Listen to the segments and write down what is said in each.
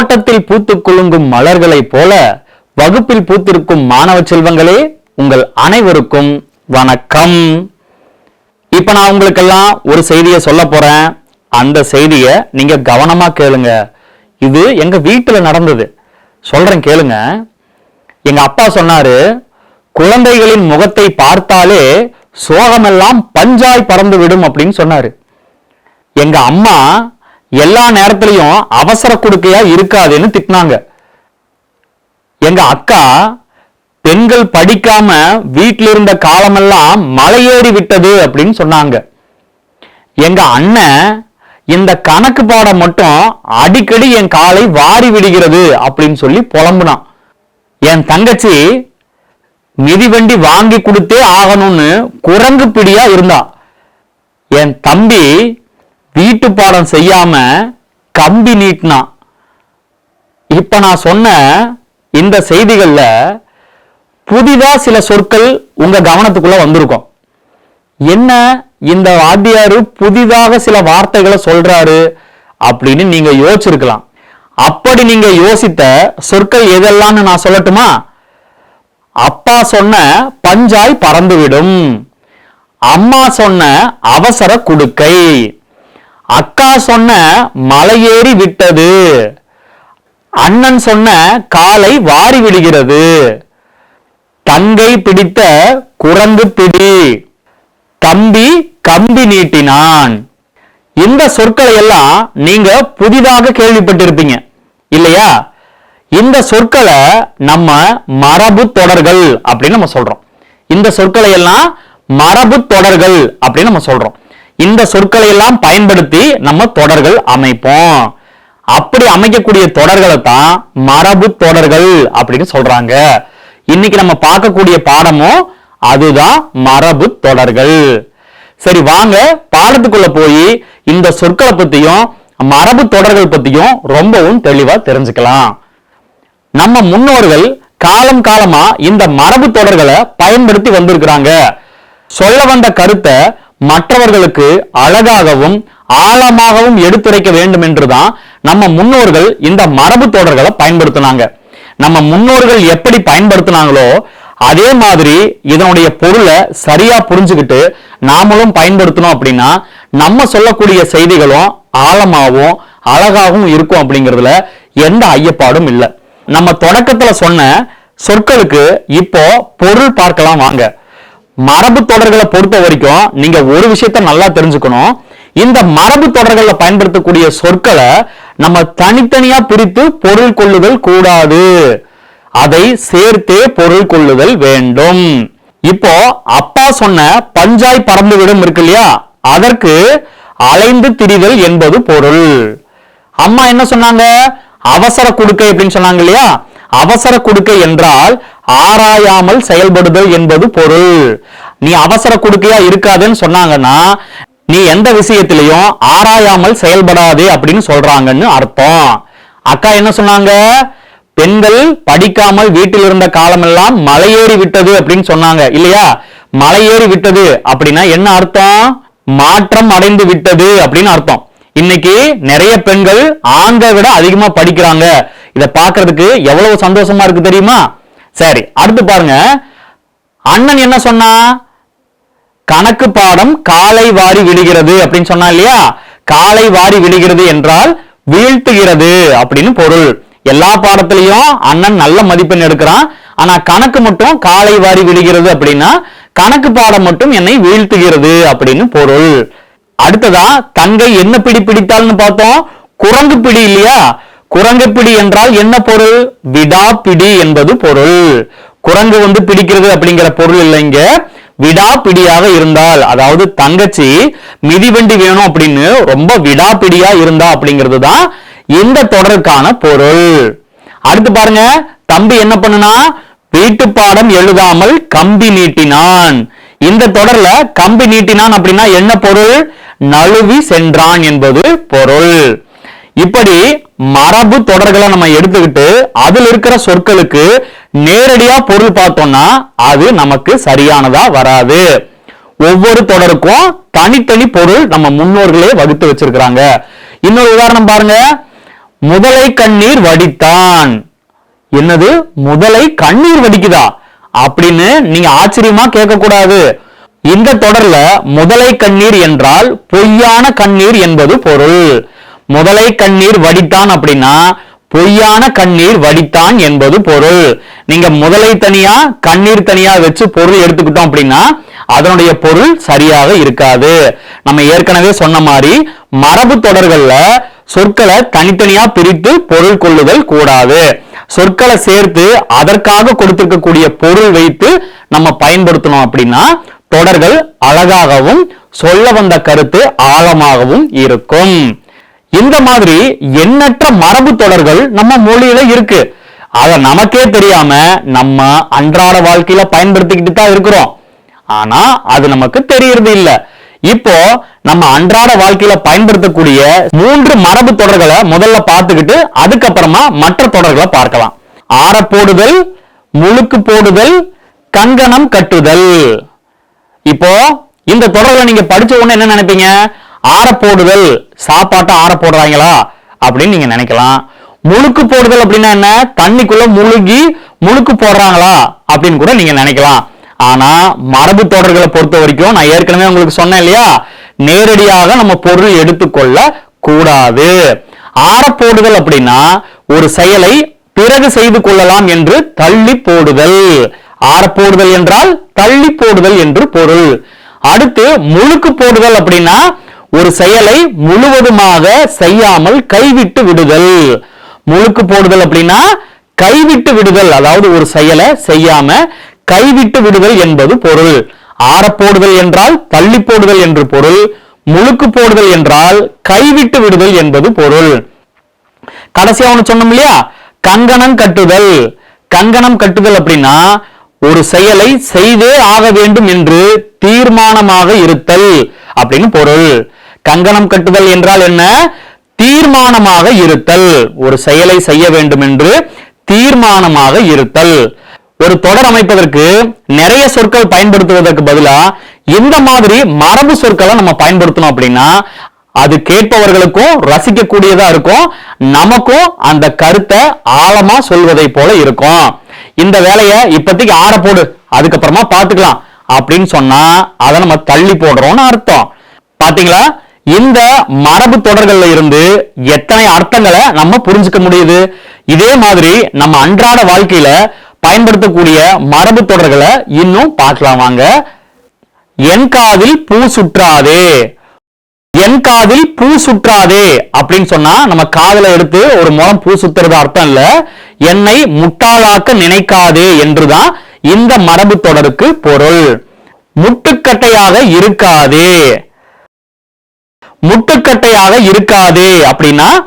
தோட்டத்தில் பூத்து குலுங்கும் மலர்களைப் போல வகுப்பில் பூத்திருக்கும் மாணவ செல்வங்களே உங்கள் அனைவருக்கும் வணக்கம். இப்ப நான் உங்களுக்கெல்லாம் ஒரு செய்தியை சொல்ல போறேன். அந்த செய்தியை நீங்க கவனமா கேளுங்க. இது எங்க வீட்டுல நடந்தது. சொல்றேன் கேளுங்க. எங்க அப்பா சொன்னாரு குழந்தைகளின் முகத்தை பார்த்தாலே சோகமெல்லாம் பஞ்சாய் பறந்து விடும் அப்படின்னு சொன்னாரு. எங்க அம்மா எல்லா நேரத்திலையும் அவசர கொடுக்கையா இருக்காதுன்னு திட்டினாங்க. எங்க அக்கா பெண்கள் படிக்காம வீட்டில் இருந்த காலமெல்லாம் மலையேறி விட்டது அப்படின்னு சொன்னாங்க. எங்க அண்ணன் இந்த கணக்கு பாடம் மட்டும் அடிக்கடி என் காலை வாரி விடுகிறது அப்படின்னு சொல்லி புலம்புனான். என் தங்கச்சி மிதிவண்டி வாங்கி கொடுத்தே ஆகணும்னு குரங்கு பிடியா இருந்தா. என் தம்பி வீட்டு பாடம் செய்யாம கம்பி நீட்டினான் இப்ப நான் சொன்ன இந்த செய்திகள்ல புதிதா சில சொற்கள் உங்க கவனத்துக்குள்ள வந்திருக்கும். என்ன இந்த வாத்தியாரு புதிதாக சில வார்த்தைகளை சொல்றாரு அப்படின்னு நீங்க யோசிச்சிருக்கலாம். அப்படி நீங்க யோசித்த சொற்கள் எதெல்லாம்னு நான் சொல்லட்டுமா? அப்பா சொன்ன பஞ்சாய் பறந்துவிடும். அம்மா சொன்ன அவசர குடுக்கை. அக்கா சொன்ன மலையேறி விட்டது. அண்ணன் சொன்ன காலை வாரி விடுகிறது. தங்கை பிடித்த குரங்கு பிடி. தம்பி கம்பி நீட்டினான். இந்த சொற்களை எல்லாம் நீங்க புதிதாக கேள்விப்பட்டிருப்பீங்க. இல்லையா? இந்த சொற்களை நம்ம மரபு தொடர்கள் அப்படின்னு நம்ம சொல்றோம். இந்த சொற்களை எல்லாம் மரபு தொடர்கள் அப்படின்னு நம்ம சொல்றோம். இந்த சொற்களை எல்லாம் பயன்படுத்தி நம்ம தொடர்கள் அமைப்போம். அப்படி அமைக்கக்கூடிய தொடர்களை தான் மரபு தொடர்கள் அப்படின்னு சொல்றாங்க. இன்னைக்கு நம்ம பார்க்கக்கூடிய பாடமும் அதுதான் மரபு தொடர்கள். சரி வாங்க பாடத்துக்குள்ள போய் இந்த சொற்களை பத்தியும் மரபு தொடர்கள் பத்தியும் ரொம்பவும் தெளிவா தெரிஞ்சுக்கலாம். நம்ம முன்னோர்கள் காலம் காலமா இந்த மரபு தொடர்களை பயன்படுத்தி வந்திருக்கிறாங்க. சொல்ல வந்த கருத்தை மற்றவர்களுக்கு அழகாகவும் ஆழமாகவும் எடுத்துரைக்க வேண்டும் என்றுதான் நம்ம முன்னோர்கள் இந்த மரபு தொடர்களை பயன்படுத்தினாங்க. நம்ம முன்னோர்கள் எப்படி பயன்படுத்தினாங்களோ அதே மாதிரி இதனுடைய பொருளை சரியா புரிஞ்சுக்கிட்டு நாமளும் பயன்படுத்தணும் அப்படின்னா நம்ம சொல்லக்கூடிய செய்திகளும் ஆழமாகவும் அழகாகவும் இருக்கும் அப்படிங்கிறதுல எந்த ஐயப்பாடும் இல்லை. நம்ம தொடக்கத்துல சொன்ன சொற்களுக்கு இப்போ பொருள் பார்க்கலாம் வாங்க. மரபு தொடர்களை பொறுத்த வரைக்கும் நீங்க ஒரு விஷயத்த நல்லா தெரிஞ்சுக்கணும். இந்த மரபு தொடர்களை பயன்படுத்தக்கூடிய சொற்களை நம்ம தனித்தனியா பிரித்து பொருள் கொள்ளுதல் கூடாது. அதை சேர்த்தே பொருள் கொள்ளுதல் வேண்டும். இப்போ அப்பா சொன்ன பஞ்சாய் பறந்து விடும் இருக்கு இல்லையா? அதற்கு அலைந்து திரிதல் என்பது பொருள். அம்மா என்ன சொன்னாங்க? அவசர கொடுக்க அப்படின்னு சொன்னாங்க இல்லையா? அவசர கொடுக்க என்றால் ஆராயாமல் செயல்படுதல் என்பது பொருள். நீ அவசர கொடுக்கையா இருக்காதுன்னு சொன்னாங்கன்னா நீ எந்த விஷயத்திலையும் ஆராயாமல் செயல்படாதே அப்படின்னு சொல்றாங்கன்னு அர்த்தம். அக்கா என்ன சொன்னாங்க? பெண்கள் படிக்காமல் வீட்டில் இருந்த காலமெல்லாம் மலையேறி விட்டது அப்படின்னு சொன்னாங்க. இல்லையா? மலையேறி விட்டது அப்படின்னா என்ன அர்த்தம்? மாற்றம் அடைந்து விட்டது அப்படின்னு அர்த்தம். இன்னைக்கு நிறைய பெண்கள் ஆண்களை விட அதிகமா படிக்கிறாங்க. இதை பார்க்கறதுக்கு எவ்வளவு சந்தோஷமா இருக்கு தெரியுமா? சரி அடுத்து பாருங்க. அண்ணன் என்ன சொன்னா? கணக்கு பாடம் காலை வாரி விடுகிறது அப்படின்னு சொன்னா இல்லையா? காலை வாரி விடுகிறது என்றால் வீழ்த்துகிறது அப்படின்னு பொருள். எல்லா பாடத்திலையும் அண்ணன் நல்ல மதிப்பெண் எடுக்கிறான். ஆனா கணக்கு மட்டும் காலை வாரி விடுகிறது அப்படின்னா கணக்கு பாடம் மட்டும் என்னை வீழ்த்துகிறது அப்படின்னு பொருள். அடுத்ததா தங்கை என்ன பிடி பிடித்தாள்னு பார்த்தோம்? குரங்கு பிடி இல்லையா? குரங்கு பிடி என்றால் என்ன பொருள்? விடாப்பிடி என்பது பொருள். குரங்கு வந்து பிடிக்கிறது அப்படிங்கிற பொருள் இல்லைங்க விடாப்பிடியாக இருந்தால் அதாவது தங்கச்சி மிதிவண்டி வேணும் அப்படின்னு ரொம்ப விடாப்பிடியா இருந்தா அப்படிங்கிறது தான் இந்த தொடருக்கான பொருள். அடுத்து பாருங்க தம்பி என்ன பண்ணுனா வீட்டு பாடம் எழுதாமல் கம்பி நீட்டினான். இந்த தொடர்ல கம்பி நீட்டினான் அப்படின்னா என்ன பொருள்? நழுவி சென்றான் என்பது பொருள். இப்படி மரபு தொடர்களை நம்ம எடுத்துக்கிட்டு அதில் இருக்கிற சொற்களுக்கு நேரடியா பொருள் பார்த்தோம்னா அது நமக்கு சரியானதா வராது. ஒவ்வொரு தொடருக்கும் தனித்தனி பொருள் நம்ம முன்னோர்களே வகுத்து வச்சிருக்கிறாங்க. இன்னொரு உதாரணம் பாருங்க. முதலை கண்ணீர் வடித்தான். என்னது? முதலை கண்ணீர் வடிக்குதா? அப்படின்னு நீங்க ஆச்சரியமா கேட்கக்கூடாது. இந்த தொடர்ல முதலை கண்ணீர் என்றால் பொய்யான கண்ணீர் என்பது பொருள். முதலை கண்ணீர் வடித்தான் அப்படின்னா பொய்யான கண்ணீர் வடித்தான் என்பது பொருள். நீங்க முதலை தனியா கண்ணீர் தனியா வச்சு பொருள் எடுத்துக்கிட்டோம் அப்படின்னா அதனுடைய பொருள் சரியாக இருக்காது. நம்ம ஏற்கனவே சொன்ன மாதிரி மரபு தொடர்கள்ல சொற்களை தனித்தனியா பிரித்து பொருள் கொள்ளுதல் கூடாது. சொற்களை சேர்த்து அதற்காக கொடுத்திருக்கக்கூடிய பொருள் வைத்து நம்ம பயன்படுத்தணும் அப்படின்னா தொடர்கள் அழகாகவும் சொல்ல வந்த கருத்து ஆழமாகவும் இருக்கும். இந்த மாதிரி எண்ணற்ற மரபு தொடர்கள் நம்ம மொழியில இருக்கு. அத நமக்கே தெரியாம நம்ம அன்றாட வாழ்க்கையில பயன்படுத்திக்கிட்டு தான் இருக்கிறோம். ஆனா அது நமக்கு தெரியறது இல்ல. இப்போ நம்ம அன்றாட வாழ்க்கையில பயன்படுத்தக்கூடிய மூன்று மரபு தொடர்களை முதல்ல பார்த்துக்கிட்டு அதுக்கப்புறமா மற்ற தொடர்களை பார்க்கலாம். ஆற போடுதல் முழுக்கு போடுதல் கங்கணம் கட்டுதல். இப்போ இந்த தொடர்களை நீங்க படிச்ச உடனே என்ன நினைப்பீங்க? ஆற போடுதல் சாப்பாட்டை ஆற போடுறாங்களா அப்படின்னு நீங்க நினைக்கலாம். முழுக்கு போடுதல் அப்படின்னா என்ன? தண்ணிக்குள்ள முழுகி முழுக்கு போடுறாங்களா அப்படின்னு கூட நீங்க நினைக்கலாம். ஆனா மரபு தொடர்களை பொறுத்த வரைக்கும் நான் ஏற்கனவே உங்களுக்கு சொன்னேன் இல்லையா? நேரடியாக நம்ம பொருள் எடுத்துக்கொள்ள கூடாது. ஆற போடுதல் அப்படின்னா ஒரு செயலை பிறகு செய்து கொள்ளலாம் என்று தள்ளி போடுதல். ஆற போடுதல் என்றால் தள்ளி போடுதல் என்று பொருள். அடுத்து முழுக்கு போடுதல் அப்படின்னா ஒரு செயலை முழுவதுமாக செய்யாமல் கைவிட்டு விடுதல். முழுக்கு போடுதல் அப்படின்னா கைவிட்டு விடுதல். அதாவது ஒரு செயலை செய்யாம கைவிட்டு விடுதல் என்பது பொருள். ஆறப்போடுதல் என்றால் தள்ளி போடுதல் என்று பொருள். முழுக்கு போடுதல் என்றால் கைவிட்டு விடுதல் என்பது பொருள். கடைசியா அவனு சொன்னோம் இல்லையா? கங்கணம் கட்டுதல். கங்கணம் கட்டுதல் அப்படின்னா ஒரு செயலை செய்தே ஆக வேண்டும் என்று தீர்மானமாக இருத்தல் அப்படின்னு பொருள். கங்கணம் கட்டுதல் என்றால் என்ன? தீர்மானமாக இருத்தல். ஒரு செயலை செய்ய வேண்டும் என்று தீர்மானமாக இருத்தல். ஒரு தொடர் அமைப்பதற்கு நிறைய சொற்கள் பயன்படுத்துவதற்கு பதிலா இந்த மாதிரி மரபு சொற்களை நம்ம பயன்படுத்தணும் அப்படின்னா அது கேட்பவர்களுக்கும் ரசிக்கக்கூடியதா இருக்கும். நமக்கும் அந்த கருத்தை ஆழமா சொல்வதை போல இருக்கும். இந்த வேலையை இப்போதைக்கு ஆற போடு அதுக்கப்புறமா பார்த்துக்கலாம் அப்படின்னு சொன்னா அதை நம்ம தள்ளி போடுறோம்னு அர்த்தம். பாத்தீங்களா இந்த மரபு தொடர்கள்ல இருந்து எத்தனை அர்த்தங்களை நம்ம புரிஞ்சுக்க முடியுது? இதே மாதிரி நம்ம அன்றாட வாழ்க்கையில பயன்படுத்தக்கூடிய மரபு தொடர்களை இன்னும் பார்க்கலாம் வாங்க. என் காதில் பூ சுற்றாதே. என் காதில் பூ சுற்றாதே அப்படின்னு சொன்னா நம்ம காதல எடுத்து ஒரு முறம் பூ சுத்துறது அர்த்தம் இல்ல. என்னை முட்டாளாக்க நினைக்காதே என்றுதான் இந்த மரபு தொடருக்கு பொருள். முட்டுக்கட்டையாக இருக்காதே. முட்டுக்கட்டையாக இருக்காதே அப்படின்னா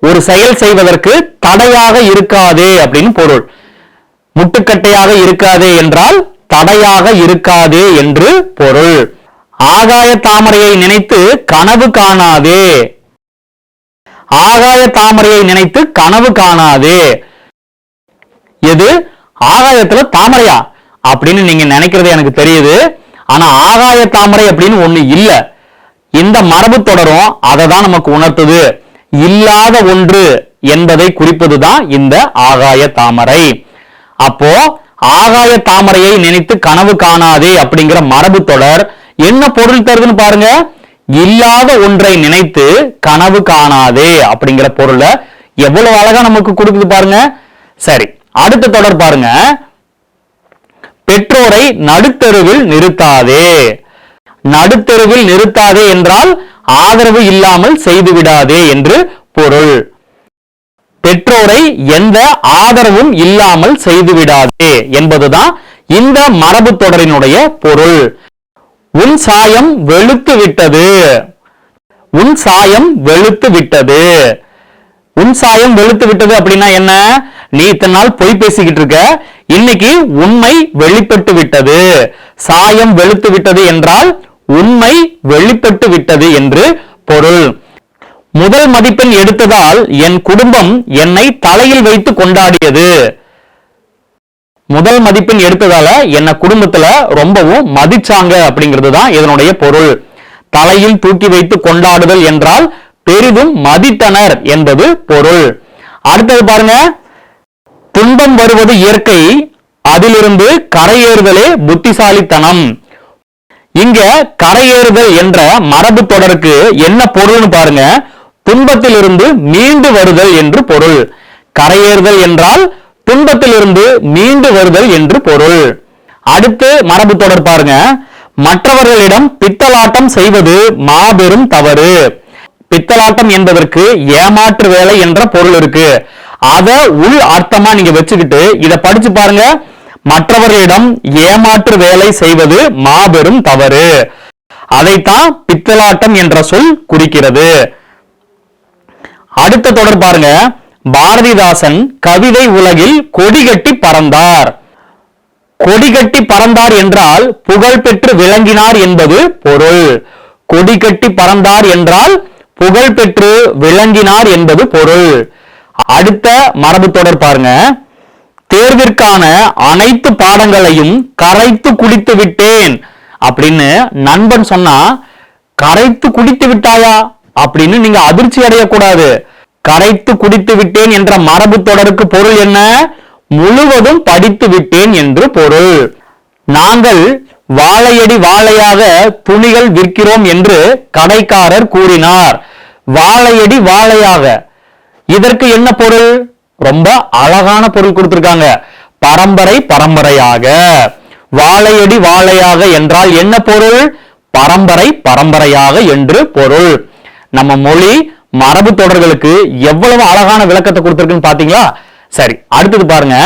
ஒரு செயல் செய்வதற்கு தடையாக இருக்காதே அப்படின்னு பொருள். முட்டுக்கட்டையாக இருக்காதே என்றால் தடையாக இருக்காதே என்று பொருள். ஆகாய தாமரையை நினைத்து கனவு காணாதே. ஆகாய தாமரையை நினைத்து கனவு காணாதே. எது? ஆகாயத்துல தாமரையா? அப்படின்னு நீங்க நினைக்கிறது எனக்கு தெரியுது. ஆனா ஆகாய தாமரை அப்படின்னு ஒண்ணு இல்லை. இந்த மரபு தொடரும் அதை தான் நமக்கு உணர்த்துது. இல்லாத ஒன்று என்பதை குறிப்பதுதான் இந்த ஆகாய தாமரை. அப்போ ஆகாய தாமரையை நினைத்து கனவு காணாதே அப்படிங்கிற மரபு தொடர் என்ன பொருள் தருதுன்னு பாருங்க. இல்லாத ஒன்றை நினைத்து கனவு காணாதே அப்படிங்கிற பொருளை எவ்வளவு அழகா நமக்கு கொடுக்குது பாருங்க. சரி அடுத்த தொடர் பாருங்க. பெற்றோரை நடுத்தருவில் நிறுத்தாதே. நடுத்தருவில் நிறுத்தாதே என்றால் ஆதரவு இல்லாமல் செய்துவிடாதே என்று பொருள். பெற்றோரை எந்த ஆதரவும் இல்லாமல் செய்துவிடாதே என்பதுதான் இந்த மரபு தொடரினுடைய பொருள். உன் சாயம் வெளுத்து விட்டது. உன் சாயம் வெளுத்து விட்டது. உன் சாயம் வெளுத்து விட்டது அப்படின்னா என்ன? நீ இத்தனை நாள் பொய் பேசிக்கிட்டு இருக்க. இன்னைக்கு உண்மை வெளிப்பட்டு விட்டது. சாயம் வெளுத்து விட்டது என்றால் உண்மை வெளிப்பட்டு விட்டது என்று பொருள். முதல் மதிப்பெண் எடுத்ததால் என் குடும்பம் என்னை தலையில் வைத்து கொண்டாடியது. முதல் மதிப்பெண் எடுத்ததால என்ன குடும்பத்துல ரொம்பவும் மதிச்சாங்க அப்படிங்கிறது தான் இதனுடைய பொருள். தலையில் தூக்கி வைத்து கொண்டாடுதல் என்றால் பெரிதும் மதித்தனர் என்பது பொருள். அடுத்தது பாருங்க. துன்பம் வருவது இயற்கை அதிலிருந்து கரையேறுதலே புத்திசாலித்தனம். இங்க கரையேறுதல் என்ற மரபு தொடருக்கு என்ன பொருள்னு பாருங்க. துன்பத்திலிருந்து மீண்டு வருதல் என்று பொருள். கரையேறுதல் என்றால் துன்பத்திலிருந்து மீண்டு வருதல் என்று பொருள். அடுத்து மரபு தொடர் பாருங்க. மற்றவர்களிடம் பித்தலாட்டம் செய்வது மாபெரும் தவறு. பித்தலாட்டம் என்பதற்கு ஏமாற்று வேலை என்ற பொருள் இருக்கு. அத உள் அர்த்தமா நீங்க வச்சுக்கிட்டு இதை படிச்சு பாருங்க. மற்றவர்களிடம் ஏமாற்று வேலை செய்வது மாபெரும் தவறு. அதைத்தான் பித்தலாட்டம் என்ற சொல் குறிக்கிறது. அடுத்த தொடர் பாருங்க. பாரதிதாசன் கவிதை உலகில் கொடிகட்டி பறந்தார். கொடிகட்டி பறந்தார் என்றால் புகழ் பெற்று விளங்கினார் என்பது பொருள். கொடிகட்டி பறந்தார் என்றால் புகழ் பெற்று விளங்கினார் என்பது பொருள். அடுத்த மரபு தொடர் பாருங்க. தேர்விற்கான அனைத்து பாடங்களையும் கரைத்து குடித்து விட்டேன். அப்படின்னு நண்பன் சொன்னா கரைத்து குடித்து விட்டாயா? அப்படின்னு நீங்க அதிர்ச்சி அடையக்கூடாது. கரைத்து குடித்து விட்டேன் என்ற மரபு தொடருக்கு பொருள் என்ன? முழுவதும் படித்து விட்டேன் என்று பொருள். நாங்கள் வாழையடி வாழையாக துணிகள் விற்கிறோம் என்று கடைக்காரர் கூறினார். வாழையடி வாழையாக. இதற்கு என்ன பொருள்? ரொம்ப அழகான பொருள் கொடுத்திருக்காங்க. பரம்பரை பரம்பரையாக. வாழையடி வாழையாக என்றால் என்ன பொருள்? பரம்பரை பரம்பரையாக என்று பொருள். நம்ம மொழி மரபு தொடர்களுக்கு எவ்வளவு அழகான விளக்கத்தை கொடுத்திருக்குன்னு பாத்தீங்களா? சரி அடுத்தது பாருங்க.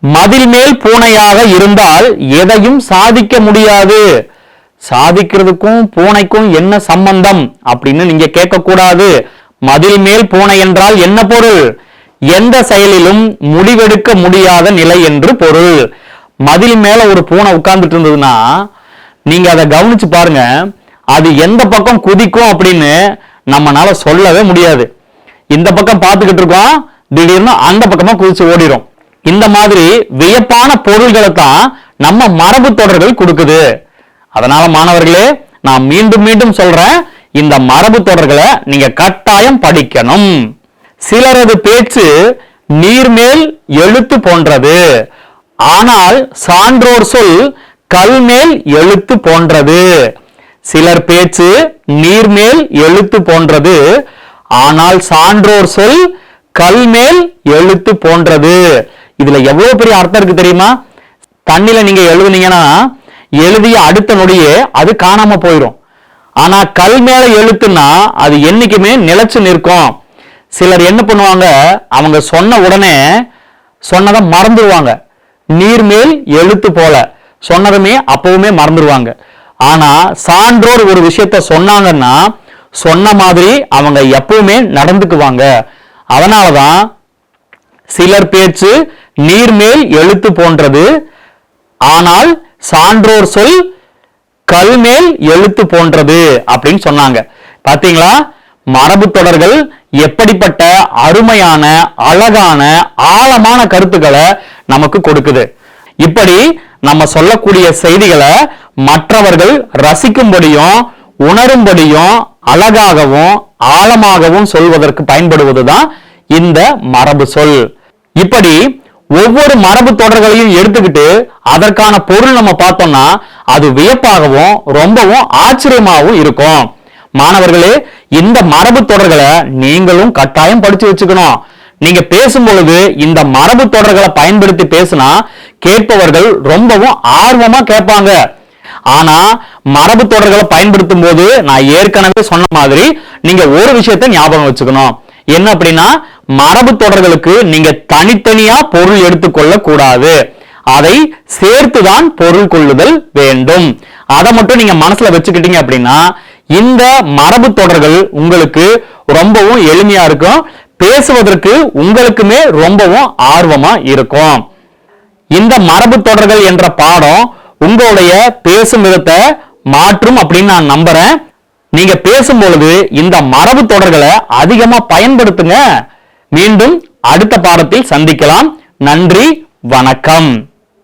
மதில் மேல் பூனையாக இருந்தால் எதையும் சாதிக்க முடியாது. சாதிக்கிறதுக்கும் பூனைக்கும் என்ன சம்பந்தம்? அப்படின்னு நீங்க கேட்கக்கூடாது. மதில் மேல் பூனை என்றால் என்ன பொருள்? எந்த செயலிலும் முடிவெடுக்க முடியாத நிலை என்று பொருள். மதில் மேல ஒரு பூனை உட்கார்ந்துட்டு இருந்ததுன்னா நீங்க அதை கவனிச்சு பாருங்க. அது எந்த பக்கம் குதிக்கும் அப்படின்னு நம்மளால சொல்லவே முடியாது. இந்த பக்கம் பார்த்துக்கிட்டு இருக்கோம் திடீர்னு அந்த பக்கமா குதிச்சு ஓடிடும் இந்த மாதிரி வியப்பான பொருள்களை தான் நம்ம மரபு தொடர்கள் கொடுக்குது. அதனால மாணவர்களே நான் மீண்டும் மீண்டும் சொல்றேன் இந்த மரபு தொடர்களை நீங்க கட்டாயம் படிக்கணும். சிலரது பேச்சு நீர்மேல் எழுத்து போன்றது. ஆனால் சான்றோர் சொல் கல்மேல் எழுத்து போன்றது. சிலர் பேச்சு நீர்மேல் எழுத்து போன்றது. ஆனால் சான்றோர் சொல் கல்மேல் எழுத்து போன்றது. இதுல எவ்வளவு பெரிய அர்த்தம் இருக்கு தெரியுமா? தண்ணில நீங்க எழுதுனீங்கன்னா எழுதிய அடுத்த நொடியே அது காணாம போயிடும் ஆனா கல் மேல எழுத்துன்னா அது என்னைக்குமே நிலைச்சு நிற்கும். சிலர் என்ன பண்ணுவாங்க? அவங்க சொன்ன உடனே சொன்னதை மறந்துடுவாங்க நீர் மேல் எழுத்து போல. சொன்னதுமே அப்பவுமே மறந்துடுவாங்க ஆனா சான்றோர் ஒரு விஷயத்த சொன்னாங்கன்னா சொன்ன மாதிரி அவங்க எப்பவுமே நடந்துக்குவாங்க. அதனாலதான் சிலர் பேச்சு நீர்மேல் எழுத்து போன்றது. ஆனால் சான்றோர் சொல் கல்மேல் எழுத்து போன்றது அப்படின்னு சொன்னாங்க. பாத்தீங்களா? மரபு தொடர்கள் எப்படிப்பட்ட அருமையான அழகான ஆழமான கருத்துக்களை நமக்கு கொடுக்குது. இப்படி நம்ம சொல்லக்கூடிய செய்திகளை மற்றவர்கள் ரசிக்கும்படியும் உணரும்படியும் அழகாகவும் ஆழமாகவும் சொல்வதற்கு பயன்படுவதுதான் இந்த மரபு சொல். இப்படி ஒவ்வொரு மரபு தொடர்களையும் எடுத்துக்கிட்டு அதற்கான பொருள் நம்ம பார்த்தோம்னா அது வியப்பாகவும் ரொம்பவும் ஆச்சரியமாகவும் இருக்கும். மாணவர்களே இந்த மரபு தொடர்களை நீங்களும் கட்டாயம் படிச்சு வச்சுக்கணும். நீங்க பேசும்பொழுது இந்த மரபு தொடர்களை பயன்படுத்தி பேசினா கேட்பவர்கள் ரொம்பவும் ஆர்வமா கேட்பாங்க. ஆனா மரபு தொடர்களை பயன்படுத்தும் போது நான் ஏற்கனவே சொன்ன மாதிரி நீங்க ஒரு விஷயத்தை ஞாபகம் வச்சுக்கணும். என்ன அப்படின்னா மரபு தொடர்களுக்கு நீங்க தனித்தனியா பொருள் எடுத்துக்கொள்ள கூடாது அதை சேர்த்துதான் பொருள் கொள்ளுதல் வேண்டும். அதை மட்டும் நீங்க மனசுல வச்சுக்கிட்டீங்க அப்படின்னா இந்த மரபு தொடர்கள் உங்களுக்கு ரொம்பவும் எளிமையா இருக்கும். பேசுவதற்கு உங்களுக்குமே ரொம்பவும் ஆர்வமா இருக்கும். இந்த மரபு தொடர்கள் என்ற பாடம் உங்களுடைய பேசும் விதத்தை மாற்றும் அப்படின்னு நான் நம்புறேன். நீங்க பேசும் பொழுது இந்த மரபு தொடர்களை அதிகமா பயன்படுத்துங்க. மீண்டும் அடுத்த பாடத்தில் சந்திக்கலாம். நன்றி வணக்கம்.